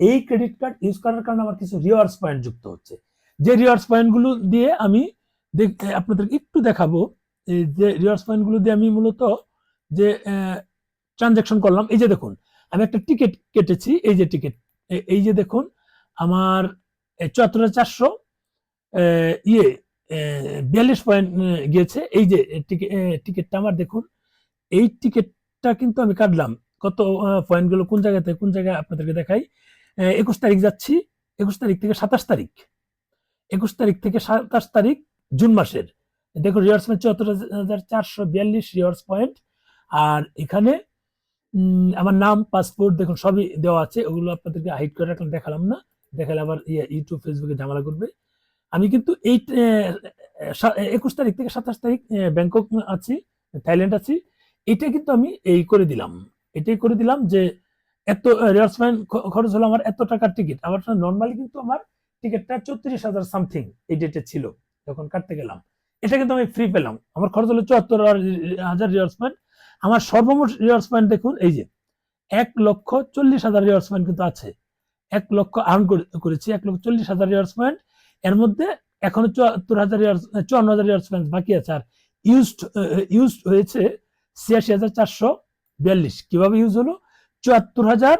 এই credit card use করার কারণে আমার কিছু রিওয়ার্ডস পয়েন্ট যুক্ত হচ্ছে। যে রিওয়ার্ডস পয়েন্টগুলো দিয়ে আমি দেখ- এ, আপনাদের একটু দেখাবো। যে রিওয়ার্ডস পয়েন্টগুলো দিয়ে আমি মূলত যে ট্রানজ্যাকশন করলাম এই যে দেখুন আমি একটা টিকিট কেটেছি এই যে টিকিট এই যে দেখুন আমার চুয়াত্তর চারশো ইয়ে বিয়াল্লিশ পয়েন্ট গিয়েছে। এই যে টিকিটটা আমার দেখুন এই টিকিটটা কিন্তু আমি কাটলাম। কত পয়েন্টগুলো কোন জায়গাতে কোন জায়গায় আপনাদেরকে দেখাই? একুশ তারিখ যাচ্ছি একুশ তারিখ থেকে সাতাশ তারিখ। একুশ তারিখ থেকে সাতাশ তারিখ জুন মাসের। দেখুন রিওয়ার্স পয়েন্ট চুয়াত্তর হাজার চারশো বিয়াল্লিশ রিওয়ার্স পয়েন্ট আর এখানে আমার নাম পাসপোর্ট দেখুন সবই দেওয়া আছে। ওগুলো আপনাদেরকে হাইড করে রাখলাম দেখালাম না। দেখালে আবার ইয়ে, ইউটিউব ফেসবুকে ঝামেলা করবে। আমি কিন্তু এই একুশ তারিখ থেকে সাতাশ তারিখ ব্যাংকক আছি থাইল্যান্ড আছি। এটা কিন্তু আমি এই করে দিলাম। এটাই করে দিলাম যে এত রিয়ার্স পয়েন্ট খরচ হলো আমার এত টাকার টিকিট আবার নর্মালি কিন্তু আমার টিকিটটা চৌত্রিশ হাজার সামথিং এই ডেটে ছিল, যখন কাটতে গেলাম। এটা কিন্তু আমি ফ্রি পেলাম। আমার খরচ হলো চুয়াত্তর হাজার রিয়ার্স পয়েন্ট আমার সর্বমোট রিয়ার্স পয়েন্ট দেখুন, এই যে, এক লক্ষ চল্লিশ হাজার রিয়ার্স পয়েন্ট কিন্তু আছে। এক লক্ষ আর্ন করেছি, এক লক্ষ চল্লিশ হাজার রিয়ার্স পয়েন্ট এর মধ্যে এখনও চুয়াত্তর হাজার চুয়ান্ন হাজার ইয়ার্স পয়েন্ট বাকি আছে। আর ইউজড ইউজড হয়েছে ছিয়াশি হাজার চারশো বিয়াল্লিশ। কীভাবে ইউজ হলো? চুয়াত্তর হাজার